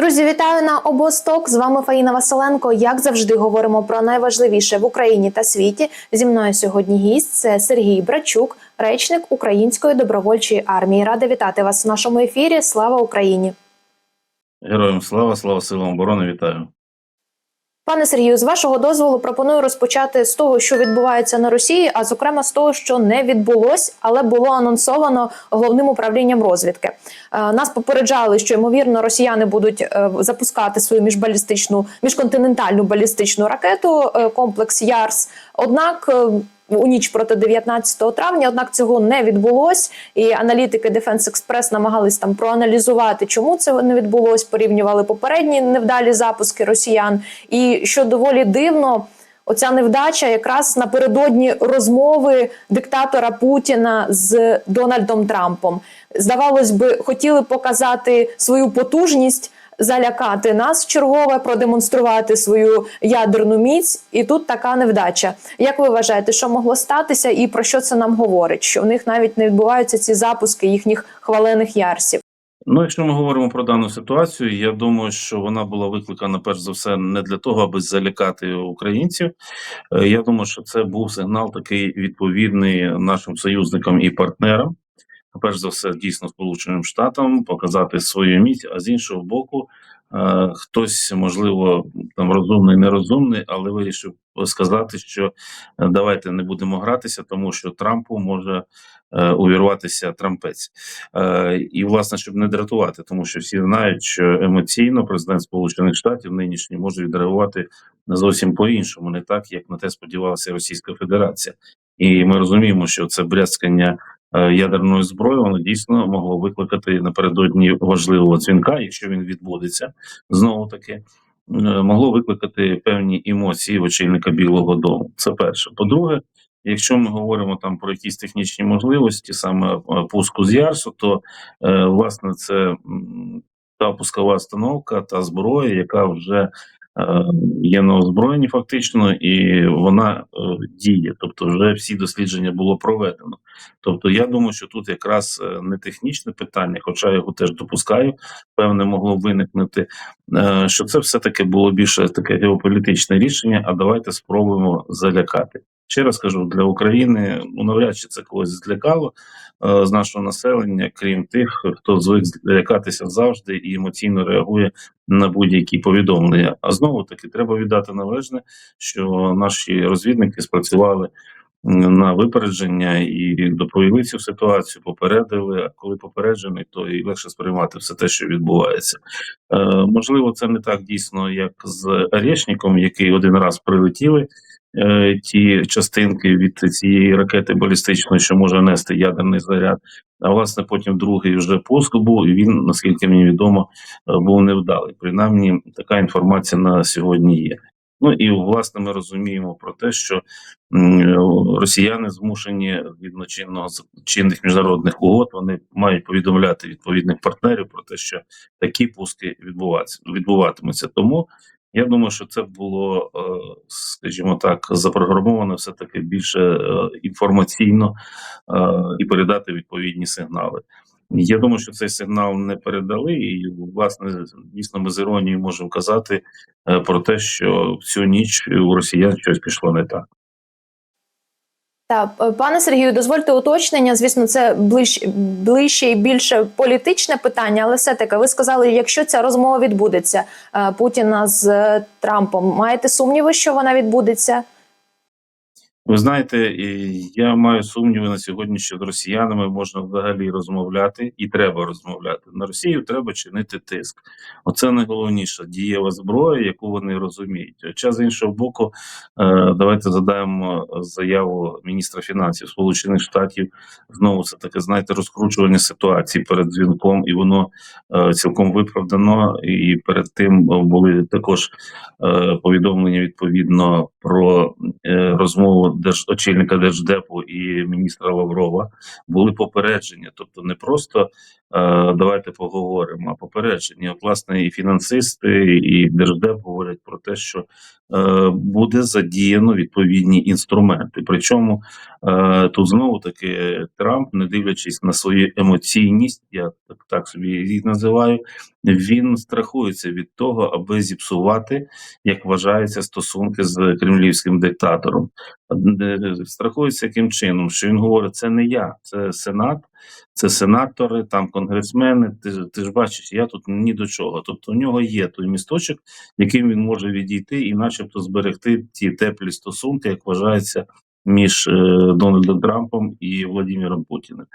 Друзі, вітаю на обосток. З вами Фаїна Василенко. Як завжди, говоримо про найважливіше в Україні та світі. Зі мною сьогодні гість це Сергій Брачук, речник Української добровольчої армії. Рада вітати вас в нашому ефірі. Слава Україні! Героям слава, слава силам оборони, вітаю. Пане Сергію, з вашого дозволу пропоную розпочати з того, що відбувається на Росії, а зокрема з того, що не відбулось, але було анонсовано головним управлінням розвідки. Е, Нас попереджали, що ймовірно росіяни будуть е, запускати свою міжбалістичну міжконтинентальну балістичну ракету е, комплекс Ярс. Однак у ніч проти 19 травня, однак цього не відбулось. І аналітики Defense Express намагались там проаналізувати, чому це не відбулось. Порівнювали попередні невдалі запуски росіян. І що доволі дивно, оця невдача якраз напередодні розмови диктатора Путіна з Дональдом Трампом. Здавалось би, хотіли показати свою потужність. Залякати нас чергове, продемонструвати свою ядерну міць, і тут така невдача. Як ви вважаєте, що могло статися, і про що це нам говорить? Що в них навіть не відбуваються ці запуски їхніх хвалених ярсів? Ну, якщо ми говоримо про дану ситуацію, я думаю, що вона була викликана перш за все не для того, аби залякати українців. Е, Я думаю, що це був сигнал такий відповідний нашим союзникам і партнерам. Перш за все, дійсно, Сполученим Штатам показати свою міць, а з іншого боку, е, хтось, можливо, там розумний, нерозумний, але вирішив сказати, що е, давайте не будемо гратися, тому що Трампу може е, увірватися трампець. Е, і, власне, щоб не дратувати, тому що всі знають, що емоційно президент Сполучених Штатів нинішній може відреагувати зовсім по-іншому, не так, як на те сподівалася Російська Федерація. І ми розуміємо, що це брязкання ядерною зброєю, воно дійсно могло викликати напередодні важливого дзвінка, якщо він відбудеться знову таки. е, Могло викликати певні емоції в очільника Білого Дому. Це перше. По-друге, якщо ми говоримо там про якісь технічні можливості, саме е, пуску з Ярсу, то е, власне це та пускова установка, та зброя, яка вже е, є на озброєнні фактично, і вона е, діє. Тобто, вже всі дослідження було проведено. Тобто, я думаю, що тут якраз е, не технічне питання, хоча його теж допускаю, певне могло виникнути, е, що це все таки було більше таке геополітичне рішення. А давайте спробуємо залякати. Ще раз кажу, для України ну навряд чи це когось злякало е, з нашого населення, крім тих, хто звик злякатися завжди і емоційно реагує на будь-які повідомлення. А знову таки треба віддати належне, що наші розвідники спрацювали на випередження і доповіли цю ситуацію, попередили. А коли попереджений, то і легше сприймати все те, що відбувається. Е, можливо, це не так дійсно, як з Орешником, який один раз прилетіли. Е, Ті частинки від цієї ракети балістичної, що може нести ядерний заряд, а власне потім другий вже пуск був, і він, наскільки мені відомо, е, був невдалий. Принаймні, така інформація на сьогодні є. Ну і власне ми розуміємо про те, що е, росіяни змушені з- чинних міжнародних угод, вони мають повідомляти відповідних партнерів про те, що такі пуски відбуватимуться. Тому я думаю, що це було, е, скажімо так, запрограмовано все таки більше е, інформаційно е, і передати відповідні сигнали. Я думаю, що цей сигнал не передали, і власне дійсно ми з іронією можемо казати про те, що всю ніч у росіян щось пішло не так. Так, е, пане Сергію, дозвольте уточнення. Звісно, це ближче, ближче і більше політичне питання, але все таки ви сказали, якщо ця розмова відбудеться е, Путіна з е, Трампом, маєте сумніви, що вона відбудеться? Ви знаєте, я маю сумніви на сьогодні, що з росіянами можна взагалі розмовляти, і треба розмовляти. На Росію треба чинити тиск. Оце найголовніша дієва зброя, яку вони розуміють. Хоча з іншого боку, е, давайте задаємо заяву міністра фінансів Сполучених Штатів. Знову це таке, знаєте, розкручування ситуації перед дзвінком, і воно е, цілком виправдано. І перед тим були також е, повідомлення відповідно про розмову держ... очільника держдепу і міністра Лаврова. Були попередження, тобто не просто давайте поговоримо. А попередження, от, власне, і фінансисти, і держдеп говорять про те, що е, буде задіяно відповідні інструменти. Причому е, тут знову таки Трамп, не дивлячись на свою емоційність, я так, так собі її називаю, він страхується від того, аби зіпсувати, як вважається, стосунки з кремлівським диктатором. Страхується яким чином, що він говорить: це не я, це сенат, це сенатори, там конгресмени. Ти, ти ж бачиш, я тут ні до чого. Тобто у нього є той місточок, яким він може відійти і, начебто, зберегти ті теплі стосунки, як вважається, між е, Дональдом Трампом і Владимиром Путіним.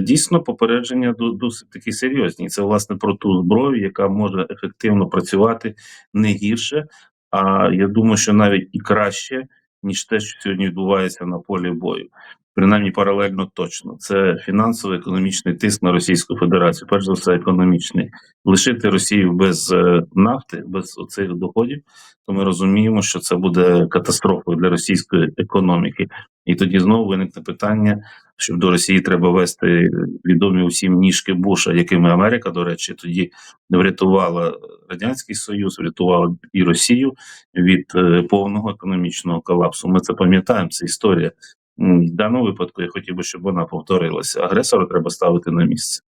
Дійсно, попередження досить такі серйозні. Це власне про ту зброю, яка може ефективно працювати не гірше, а я думаю, що навіть і краще, ніж те, що сьогодні відбувається на полі бою. Принаймні паралельно точно. Це фінансово-економічний тиск на Російську Федерацію. Перш за все, економічний. Лишити Росію без е, нафти, без оцих доходів, то ми розуміємо, що це буде катастрофою для російської економіки. І тоді знову виникне питання, що до Росії треба вести відомі усім ніжки Буша, якими Америка, до речі, тоді врятувала радянський союз, врятувала і Росію від е, повного економічного колапсу. Ми це пам'ятаємо. Це історія. М, В даному випадку я хотів би, щоб вона повторилася. Агресора треба ставити на місце.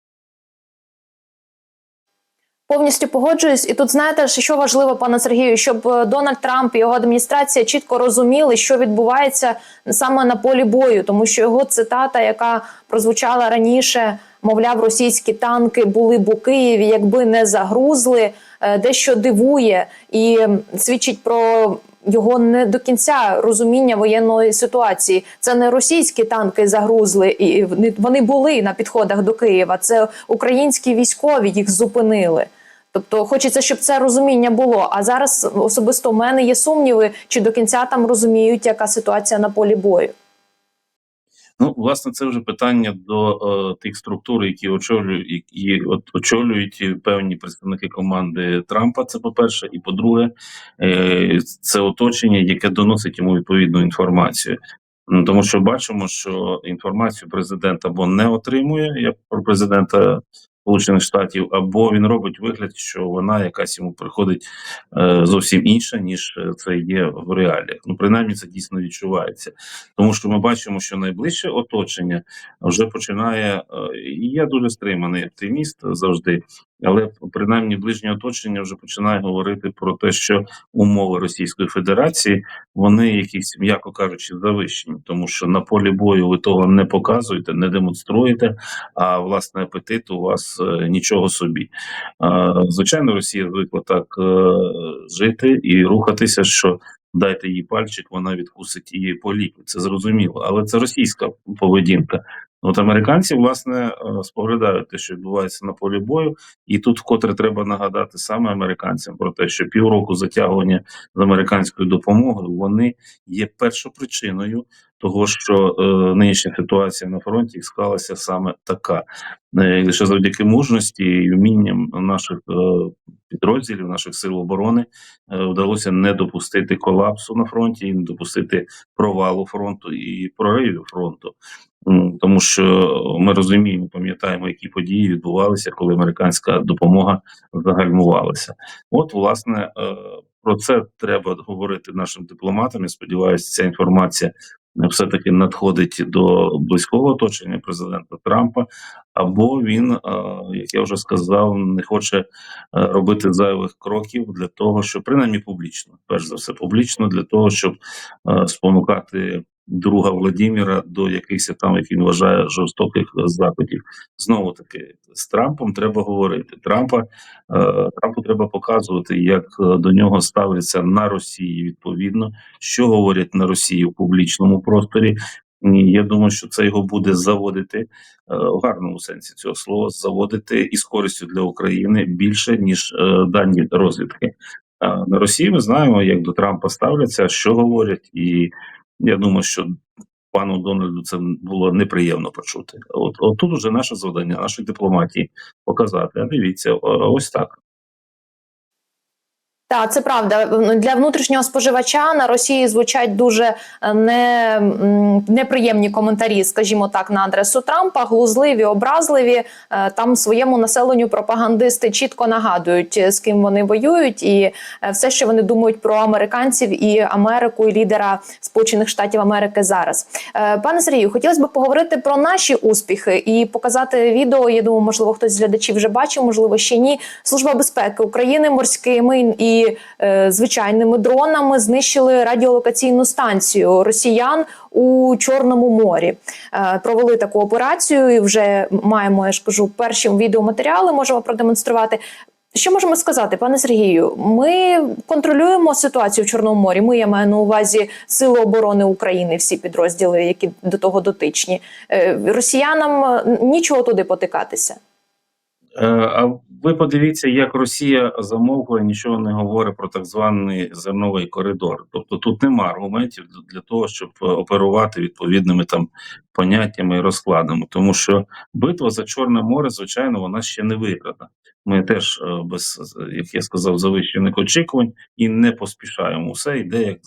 Повністю погоджуюсь, і тут знаєте, що важливо, пане Сергію, щоб е, Дональд Трамп і його адміністрація чітко розуміли, що відбувається саме на полі бою, тому що його цитата, яка прозвучала раніше, мовляв, російські танки були б у Києві, якби не загрузли, е, дещо дивує і свідчить про. Його не до кінця розуміння воєнної ситуації. Це не російські танки загрузли, і вони- були на підходах до Києва. Це українські військові їх зупинили. Тобто хочеться, щоб це розуміння було. А зараз особисто у мене є сумніви, чи до кінця там розуміють, яка ситуація на полі бою. Ну, власне, це вже питання до е, тих структур, які очолюють, які от, очолюють певні представники команди Трампа. Це по-перше, і по-друге, е, це оточення, яке доносить йому відповідну інформацію. Ну Тому що бачимо, що інформацію президент або не отримує як про президента Сполучених Штатів, або він робить вигляд, що вона якась йому приходить е, зовсім інша, ніж е, це є в реаліях. Ну, принаймні, це дійсно відчувається тому що ми бачимо, що найближче оточення вже починає. е, І я дуже стриманий оптиміст завжди, але принаймні ближнє оточення вже починає говорити про те, що умови Російської Федерації вони якісь, м'яко кажучи, завищені, тому що на полі бою ви того не показуєте, не демонструєте. А власне апетит у вас е, нічого собі. Звичайно, Росія звикла так е, жити і рухатися, що дайте їй пальчик, вона відкусить її по. Це зрозуміло, але це російська поведінка. От американці, власне, е, споглядають те, що відбувається на полі бою, і тут вкотре треба нагадати саме американцям про те, що півроку затягування з американською допомогою вони є першопричиною того, що е, нинішня ситуація на фронті склалася саме така. Е, лише завдяки мужності і вмінням наших е, підрозділів, наших сил оборони е, вдалося не допустити колапсу на фронті, і не допустити провалу фронту і проривів фронту. Тому що ми розуміємо, пам'ятаємо, які події відбувалися, коли американська допомога загальмувалася. От, власне, е, про це треба говорити нашим дипломатам. Я сподіваюся, ця інформація е, все-таки надходить до близького оточення президента Трампа, або він, е, як я вже сказав, не хоче е, робити зайвих кроків для того, щоб принаймні публічно, перш за все, публічно для того, щоб спонукати друга Владіміра до якихось там, як він вважає, жорстоких заходів. Знову таки з Трампом треба говорити. Трампа е, Трампу треба показувати, як е, до нього ставляться на Росії відповідно, що говорять на Росії в публічному просторі. Я думаю, що це його буде заводити е, в гарному сенсі цього слова, заводити із користю для України більше ніж дані розвідки. На Росії ми знаємо, як до Трампа ставляться, що говорять, і я думаю, що пану Дональду це було неприємно почути. От, от тут уже наше завдання, нашої дипломатії показати. А дивіться, ось так. Так, це правда. Для внутрішнього споживача на Росії звучать дуже е, не, неприємні коментарі, скажімо так, на адресу Трампа, глузливі, образливі. Е, Там своєму населенню пропагандисти чітко нагадують, е, з ким вони воюють, і все, що вони думають про американців і Америку, і лідера Сполучених Штатів Америки зараз. Пане Сергію, хотілося б поговорити про наші успіхи і показати відео. Я думаю, можливо, хтось з глядачів вже бачив, можливо, ще ні. Служба безпеки України морськими і е, звичайними дронами знищили радіолокаційну станцію росіян у Чорному морі. Е, провели таку операцію і вже маємо, я ж кажу, перші відеоматеріали можемо продемонструвати. Що можемо сказати, пане Сергію? Ми контролюємо ситуацію в Чорному морі. Ми я маю на увазі Сили оборони України, всі підрозділи, які до того дотичні. Е, Росіянам нічого туди потикатися. Е, А ви подивіться, як Росія замовкла, нічого не говорить про так званий зерновий коридор. Тобто тут нема аргументів для- того, щоб е, оперувати відповідними там поняттями і розкладами, тому що битва за Чорне море, звичайно, вона ще не виграна. Ми теж е, без, як я сказав, завищених очікувань і не поспішаємо. Все йде як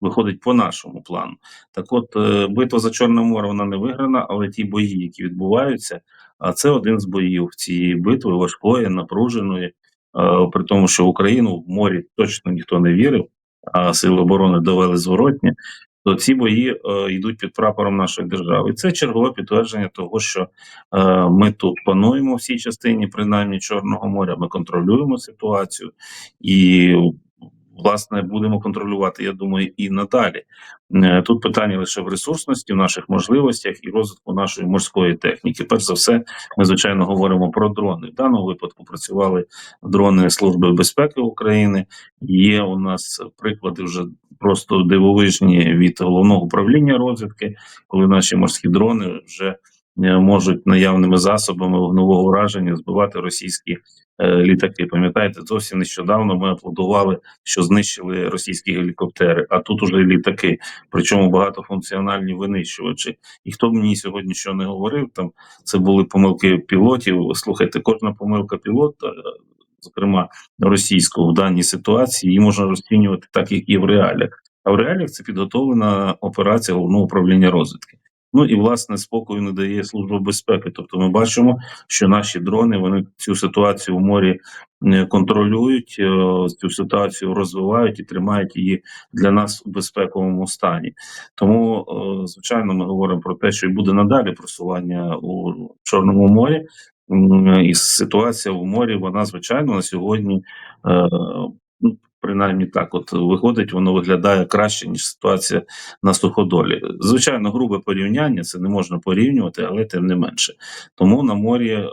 виходить по нашому плану. Так, от битва за Чорне море вона не виграна, але ті бої, які відбуваються. А це один з боїв цієї битви важкої, напруженої, е, при тому, що Україну в морі точно ніхто не вірив, а сили оборони довели зворотні. То ці бої е, йдуть під прапором нашої держави. І це чергове підтвердження того, що е, ми тут пануємо в цій частині, принаймні Чорного моря. Ми контролюємо ситуацію і. Власне, будемо контролювати, я думаю, і надалі. Е, Тут питання лише в ресурсності, в наших можливостях і розвитку нашої морської техніки. Перш за все, ми звичайно говоримо про дрони. В даному випадку працювали дрони Служби безпеки України. Є у нас приклади вже просто дивовижні від головного управління розвідки, коли наші морські дрони вже можуть наявними засобами вогневого ураження збивати російські е, літаки. Пам'ятаєте, зовсім нещодавно ми аплодували, що знищили російські гелікоптери, а тут уже літаки, причому багатофункціональні винищувачі. І хто мені сьогодні що не говорив, там це були помилки пілотів. Слухайте, кожна помилка пілота, е, зокрема російського в даній ситуації, її можна розцінювати так, як і в реаліях. А в реаліях це підготовлена операція головного управління розвідки. Ну і власне спокою не дає служба безпеки. Тобто, ми бачимо, що наші дрони вони цю ситуацію в морі контролюють, е, цю ситуацію розвивають і тримають її для нас у безпековому стані. Тому, е, звичайно, ми говоримо про те, що і буде надалі просування у Чорному морі. І ситуація в морі, вона звичайно на сьогодні, е, ну принаймні так, от виходить, воно виглядає краще ніж ситуація на суходолі. Звичайно, грубе порівняння це не можна порівнювати, але тим не менше. Тому на морі е,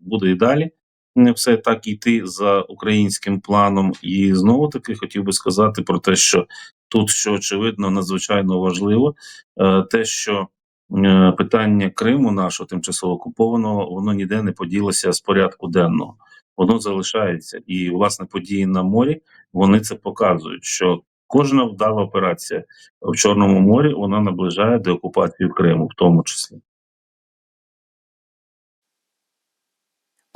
буде і далі не все так йти за українським планом. І знову таки хотів би сказати про те, що тут, що очевидно, надзвичайно важливо, е, те, що е, питання Криму, нашого тимчасово окупованого, воно ніде не поділося з порядку денного. Воно залишається, і власне події на морі вони це показують, що кожна вдала операція в Чорному морі вона наближає до окупації Криму, в тому числі.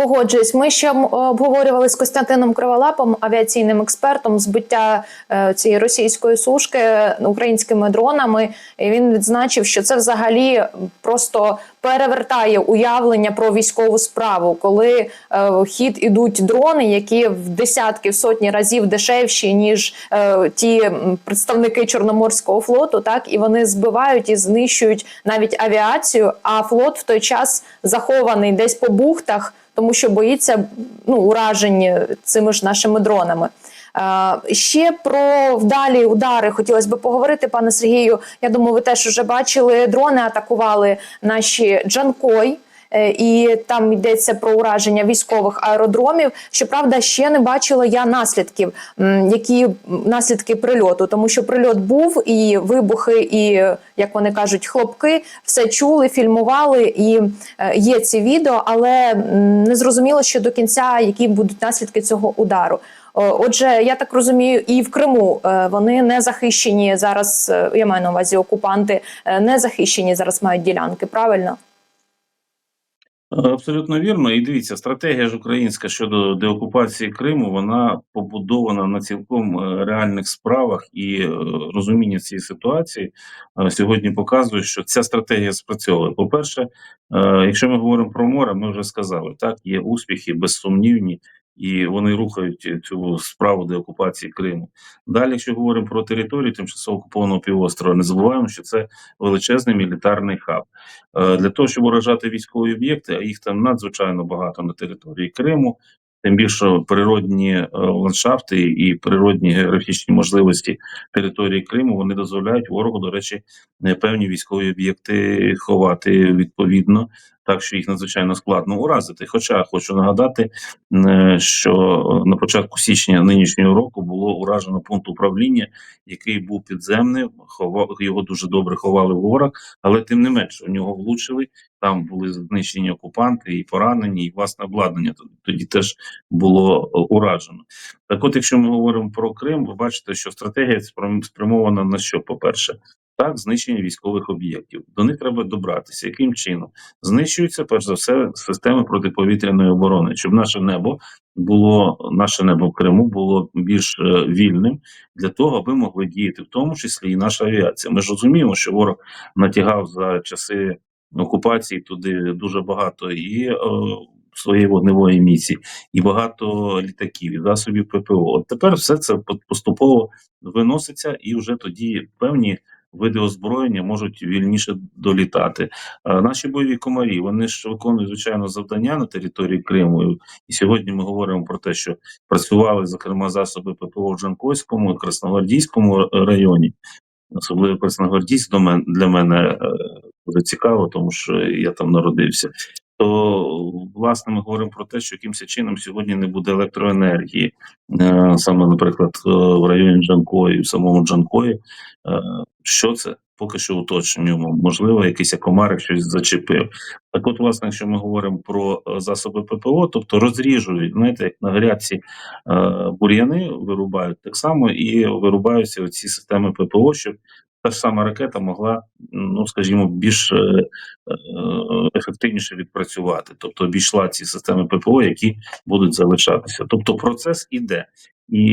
Погоджуюсь, ми ще обговорювали з Костянтином Криволапом, авіаційним експертом, збиття е, цієї російської сушки українськими дронами. І він відзначив, що це взагалі просто перевертає уявлення про військову справу, коли е, в хід ідуть дрони, які в десятки, в сотні разів дешевші ніж е, ті представники Чорноморського флоту, так і вони збивають і знищують навіть авіацію. А флот в той час захований десь по бухтах тому що боїться ну, уражень цими ж нашими дронами. Е, ще про вдалі удари хотілося б поговорити, пане Сергію. Я думаю, ви теж вже бачили. Дрони атакували наші Джанкой. Е, І там йдеться про ураження військових аеродромів. Щоправда, ще не бачила я наслідків, які наслідки прильоту, тому що прильот був і вибухи, і як вони кажуть, хлопки все чули, фільмували, і е, є ці відео, але не зрозуміло ще до кінця, які будуть наслідки цього удару. Отже, я так розумію, і в Криму е, вони не захищені зараз. Я маю на увазі окупанти, не захищені зараз мають ділянки. Правильно? Абсолютно вірно. І дивіться, стратегія ж українська щодо деокупації Криму, вона побудована на цілком е, реальних справах і е, розуміння цієї ситуації е, сьогодні показує, що ця стратегія спрацьовує. По-перше, е, якщо ми говоримо про море, ми вже сказали, так є успіхи безсумнівні. І вони рухають цю справу деокупації Криму. Далі, якщо говоримо про територію тимчасово окупованого півострова, не забуваємо, що це величезний мілітарний хаб. Е, для того, щоб уражати військові об'єкти, а їх там надзвичайно багато на території Криму. Тим більше природні е, ландшафти і природні географічні можливості території Криму вони дозволяють ворогу, до речі, е, певні військові об'єкти ховати відповідно, так що їх надзвичайно складно уразити. Хоча хочу нагадати, е, що на початку січня нинішнього року було уражено пункт управління, який був підземним, ховав його дуже добре ховали ворог, але тим не менше у нього влучили. Там були знищені окупанти і поранені, і власне обладнання тоді теж було е, уражено. Так, от, якщо ми говоримо про Крим, ви бачите, що стратегія спрямована на що? По перше, так, знищення військових об'єктів. До них треба добратися. Яким чином знищуються перш за все системи протиповітряної оборони, щоб наше небо було наше небо в Криму було більш е, вільним для того, аби могли діяти, в тому числі і наша авіація. Ми ж розуміємо, що ворог натягав за часи окупації туди дуже багато і е, своєї вогневої місії, і багато літаків, і засобів ППО. От тепер все це поступово виноситься, і вже тоді певні види озброєння можуть вільніше долітати. А наші бойові комарі вони ж виконують звичайно завдання на території Криму. І сьогодні ми говоримо про те, що працювали зокрема засоби ППО в Джанкойському, Красногвардійському районі. Особливо Красногвардійськ до мен для мене Буде цікаво, тому що я там народився. То власне ми говоримо про те, що якимось чином сьогодні не буде електроенергії, е, саме, наприклад, е, в районі Джанкої, в самому Джанкої. Е, Що це? Поки що уточнюємо. Можливо, якийсь комарик щось зачепив. Так, от, власне, якщо ми говоримо про е, засоби ППО, тобто розріжують, знаєте, як на грядці е, бур'яни вирубають, так само і вирубаються ці системи ППО, щоб та ж сама ракета могла, ну скажімо, більш е, ефективніше відпрацювати, тобто обійшла ці системи ППО, які будуть залишатися. Тобто процес іде. І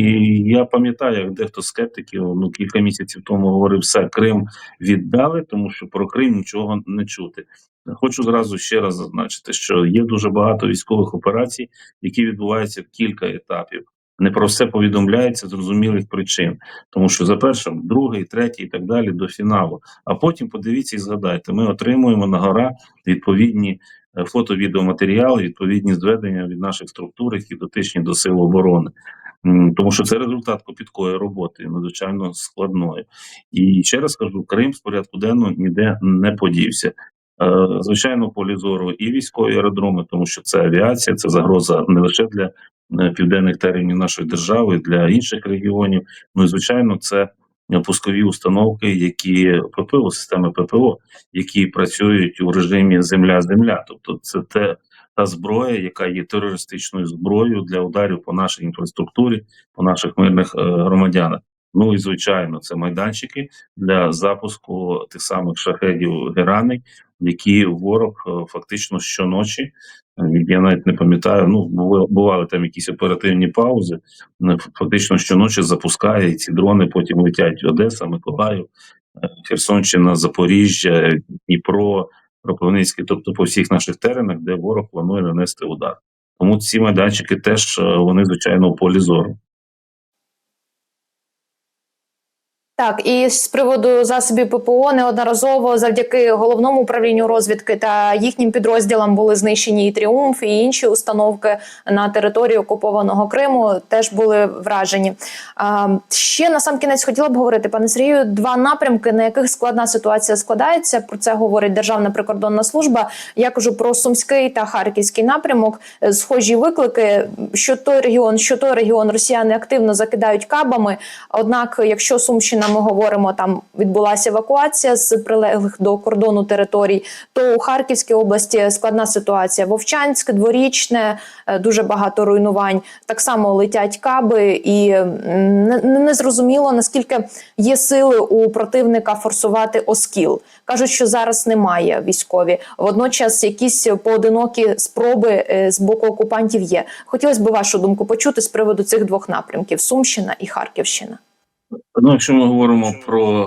я пам'ятаю, як дехто скептиків ну кілька місяців тому говорив, все Крим віддали, тому що про Крим нічого не чути. Хочу зразу ще раз зазначити, що є дуже багато військових операцій, які відбуваються в кілька етапів. Не про все повідомляється з зрозумілих причин, тому що за першим, другий, третій і так далі до фіналу. А потім подивіться і згадайте, ми отримуємо на гора відповідні е, фото-відеоматеріали, відповідні зведення від наших структур, які дотичні до сил оборони. Тому що це результат копіткої роботи, надзвичайно складної. І ще раз кажу, Крим з порядку денного ніде не подівся. Е, Звичайно, полі зору і військові аеродроми, тому що це авіація, це загроза не лише для е, південних теренів нашої держави, для інших регіонів. Ну і звичайно, це пускові установки, які ППО, системи ППО, які працюють у режимі земля-земля. Тобто, це те та зброя, яка є терористичною зброєю для ударів по нашій інфраструктурі, по наших мирних е, громадянах. Ну і звичайно, це майданчики для запуску тих самих шахедів Герани, які ворог е, фактично щоночі. е, Я навіть не пам'ятаю. Ну бували там якісь оперативні паузи. е, Фактично щоночі запускає ці дрони. Потім летять Одеса, Миколаїв, Херсонщина, Запоріжжя, Дніпро, Кропивницький, тобто по всіх наших теренах, де ворог планує нанести удар. Тому ці майданчики теж вони звичайно у полі зору. Так, і з приводу засобів ППО неодноразово завдяки головному управлінню розвідки та їхнім підрозділам були знищені і тріумф, і інші установки на території окупованого Криму теж були вражені. А, ще на сам кінець хотіла б говорити, пане Сергію, два напрямки, на яких складна ситуація складається. Про це говорить Державна прикордонна служба. Я кажу про Сумський та Харківський напрямок. Схожі виклики, що той регіон, що той регіон росіяни активно закидають кабами. Однак, якщо Сумщина Сумщина, ми говоримо, там відбулася евакуація з прилеглих до кордону територій. То у Харківській області складна ситуація. Вовчанськ, дворічне, е, дуже багато руйнувань. Так само летять каби, і м, не, наскільки є сили у противника форсувати оскіл. кажуть, що зараз немає військові. Водночас якісь поодинокі спроби е, з боку окупантів є. Хотілося б вашу думку почути з приводу цих двох напрямків: Сумщина і Харківщина. Ну, якщо ми говоримо про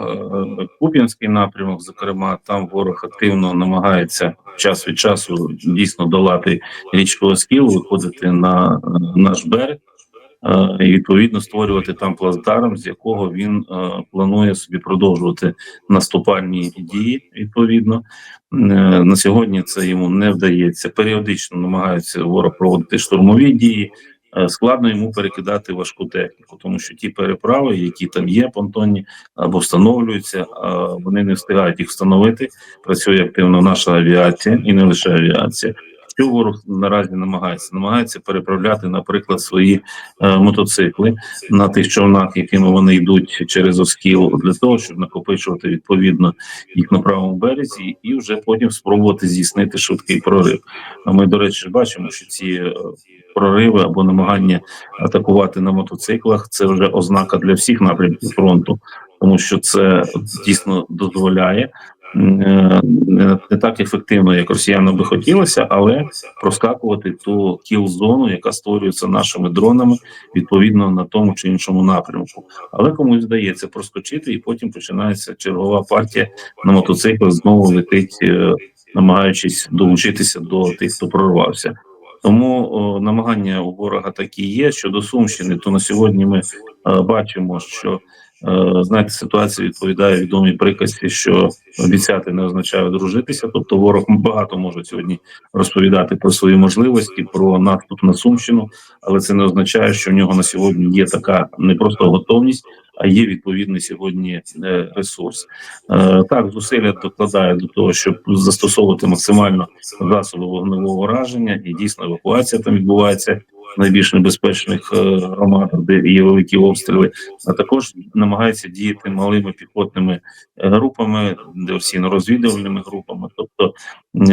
е, Куп'янський напрямок, зокрема, там ворог активно намагається час від часу дійсно долати річку Оскіл, виходити на е, наш берег е, і відповідно створювати там плацдарм, з якого він е, планує собі продовжувати наступальні дії. Відповідно, Е, на сьогодні це йому не вдається. Періодично намагаються ворог проводити штурмові дії. Е, Складно йому перекидати важку техніку, тому що ті переправи, які там є, понтонні або встановлюються, вони не встигають їх встановити. Працює активно наша авіація і не лише авіація. Що ворог наразі намагається? Намагається переправляти, наприклад, свої е, мотоцикли на тих човнах, якими вони йдуть через Оскіл, для того, щоб накопичувати відповідно їх на правому березі, і вже потім спробувати здійснити швидкий прорив. А ми, до речі, бачимо, що ці е, прориви або намагання атакувати на мотоциклах це вже ознака для всіх напрямків фронту, тому що це дійсно дозволяє. М, е, Не так ефективно, як росіянам би хотілося, але проскакувати ту кіл-зону, яка створюється нашими дронами, відповідно на тому чи іншому напрямку. Але комусь вдається проскочити, і потім починається чергова партія на мотоциклах знову летить, е, намагаючись долучитися до тих, хто прорвався. Тому о, намагання у ворога такі є. Щодо Сумщини, то на сьогодні ми е, бачимо, що е, знаєте, ситуація відповідає відомій приказці, що обіцяти не означає одружитися. Тобто, ворог багато може сьогодні розповідати про свої можливості, про наступ на Сумщину, але це не означає, що в нього на сьогодні є така не просто готовність, а є відповідний сьогодні е, ресурс. Е, Так, зусилля докладає до того, щоб застосовувати максимально засоби вогневого враження, і дійсно евакуація там відбувається найбільш небезпечних е, громадах, де є великі обстріли, а також намагається діяти малими піхотними е, групами, диверсійно-розвідувальними групами, тобто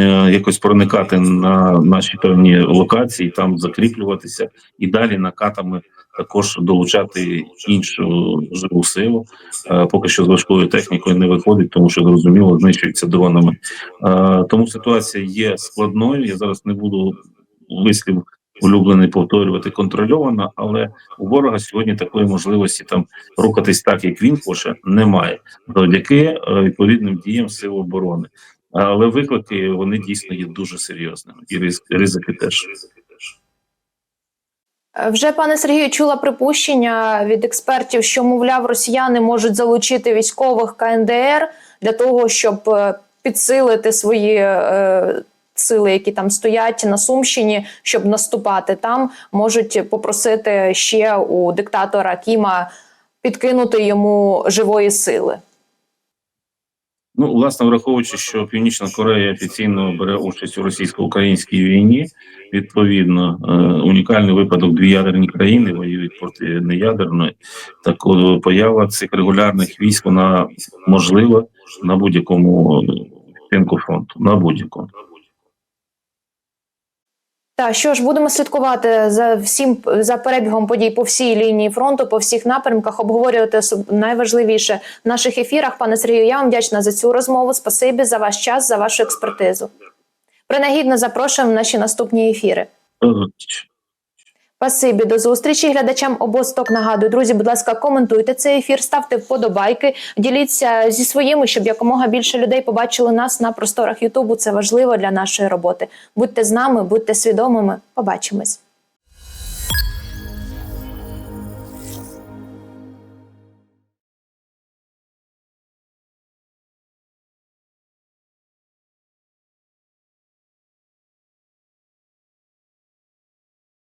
е, якось проникати на наші певні локації, там закріплюватися і далі накатами також долучати іншу живу силу. Поки що з важкою технікою не виходить, тому що зрозуміло знищується дронами. Тому ситуація є складною. Я зараз не буду вислів улюблений повторювати контрольовано, але у ворога сьогодні такої можливості там рухатись так, як він хоче, немає завдяки е, відповідним діям сил оборони. Але виклики вони дійсно є дуже серйозними, і ризики теж. Вже пане Сергію чула припущення від експертів, що мовляв, росіяни можуть залучити військових КНДР для того, щоб е, підсилити свої е, сили, які там стоять на Сумщині, щоб наступати. Там можуть попросити ще у диктатора Кіма підкинути йому живої сили. Ну, власне, враховуючи, що Північна Корея офіційно бере участь у російсько-українській війні, відповідно, е, унікальний випадок дві ядерні країни воюють проти неядерної. Так от, поява цих регулярних військ вона можлива на будь-якому фронту. На будь-якому. Та що ж будемо слідкувати за всім за перебігом подій по всій лінії фронту, по всіх напрямках, обговорювати найважливіше в наших ефірах. Пане Сергію, я вам вдячна за цю розмову. Спасибі за ваш час, за вашу експертизу. Принагідно запрошуємо в наші наступні ефіри. До. Спасибі, до зустрічі глядачам обосток. Нагадую, друзі, будь ласка, коментуйте цей ефір, ставте вподобайки, діліться зі своїми, щоб якомога більше людей побачили нас на просторах Ютубу. Це важливо для нашої роботи. Будьте з нами, будьте свідомими. Побачимось.